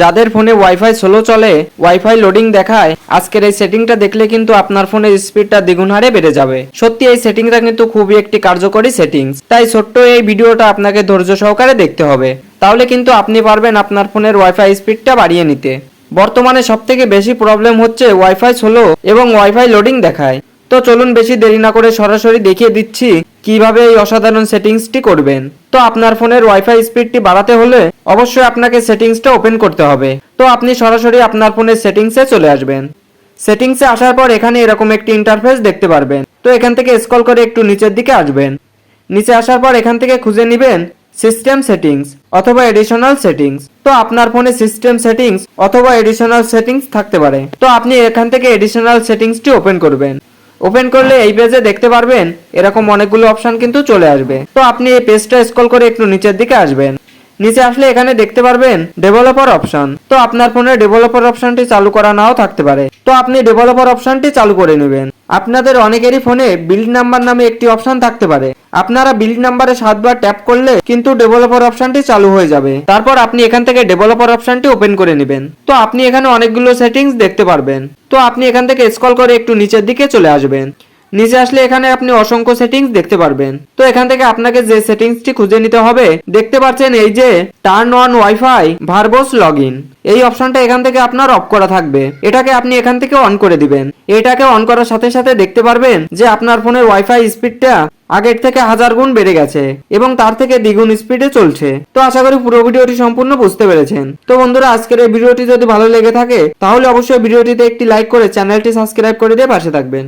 যাদের ফোনে wifi slow চলে ওয়াইফাই লোডিং দেখায়, আজকের এই সেটিংটা দেখলে কিন্তু আপনার ফোনের স্পিডটা দ্বিগুণ হারে বেড়ে যাবে। সত্যি, এই সেটিংটা কিন্তু খুবই একটি কার্যকরী সেটিংস তাই ছোট্ট এই ভিডিওটা আপনাকে ধৈর্য সহকারে দেখতে হবে। তাহলে কিন্তু আপনি পারবেন আপনার ফোনের ওয়াইফাই স্পিডটা বাড়িয়ে নিতে। বর্তমানে সবথেকে বেশি প্রবলেম হচ্ছে ওয়াইফাই স্লো এবং ওয়াইফাই লোডিং দেখায়। তো চলুন বেশি দেরি না করে সরাসরি দেখিয়ে দিচ্ছি কীভাবে এই অসাধারণ সেটিংসটি করবেন? তো আপনার ফোনের ওয়াইফাই স্পিডটি বাড়াতে হলে অবশ্যই আপনাকে সেটিংসটা ওপেন করতে হবে। তো আপনি সরাসরি আপনার ফোনের সেটিংসে চলে আসবেন। সেটিংসে আসার পর এখানে এরকম একটি ইন্টারফেস দেখতে পারবেন। তো এখান থেকে স্ক্রল করে একটু নিচের দিকে আসবেন। নিচে আসার পর এখান থেকে খুঁজে নেবেন সিস্টেম সেটিংস অথবা এডিশনাল সেটিংস তো আপনার ফোনে সিস্টেম সেটিংস অথবা এডিশনাল সেটিংস থাকতে পারে। তো আপনি এখান থেকে এডিশনাল সেটিংসটি ওপেন করবেন। ওপেন করলে এই পেজে দেখতে পারবেন, এরকম অনেকগুলো অপশন কিন্তু চলে আসবে। তো আপনি এই পেজটা স্ক্রল করে একটু নিচের দিকে আসবেন। নিচে আসলে এখানে দেখতে পারবেন ডেভেলপার অপশন তো আপনার ফোনে ডেভেলপার অপশনটি চালু করা নাও থাকতে পারে। তো আপনি ডেভেলপার অপশনটি চালু করে নেবেন। আপনাদের অনেকেরই ফোনে বিল্ড নাম্বার নামে একটি অপশন থাকতে পারে। আপনারা বিল্ড নাম্বারে সাতবার ট্যাপ করলে কিন্তু ডেভেলপার অপশনটি চালু হয়ে যাবে। তারপর আপনি এখান থেকে ডেভেলপার অপশনটি ওপেন করে নেবেন। তো আপনি এখানে অনেকগুলো সেটিংস দেখতে পারবেন। তো আপনি এখান থেকে স্ক্রল করে একটু নিচের দিকে চলে আসবেন। নিচে আসলে এখানে আপনি অসংখ্য সেটিংস দেখতে পারবেন। তো এখান থেকে আপনাকে যে সেটিংসটি খুঁজে নিতে হবে, দেখতে পাচ্ছেন এই যে turn on wifi verbose log এই অপশনটা এখান থেকে আপনার অফ করা থাকবে। এটাকে আপনি এখান থেকে অন করে দিবেন। এটাকে অন করার সাথে সাথে দেখতে পারবেন যে আপনার ফোনের ওয়াইফাই স্পিডটা আগের থেকে হাজার গুণ বেড়ে গেছে এবং তার থেকে দ্বিগুণ স্পিডে চলছে। তো আশা করি পুরো ভিডিওটি সম্পূর্ণ বুঝতে পেরেছেন। তো বন্ধুরা, আজকের এই ভিডিওটি যদি ভালো লেগে থাকে, তাহলে অবশ্যই ভিডিওটিতে একটি লাইক করে চ্যানেলটি সাবস্ক্রাইব করে দিয়ে পাশে থাকবেন।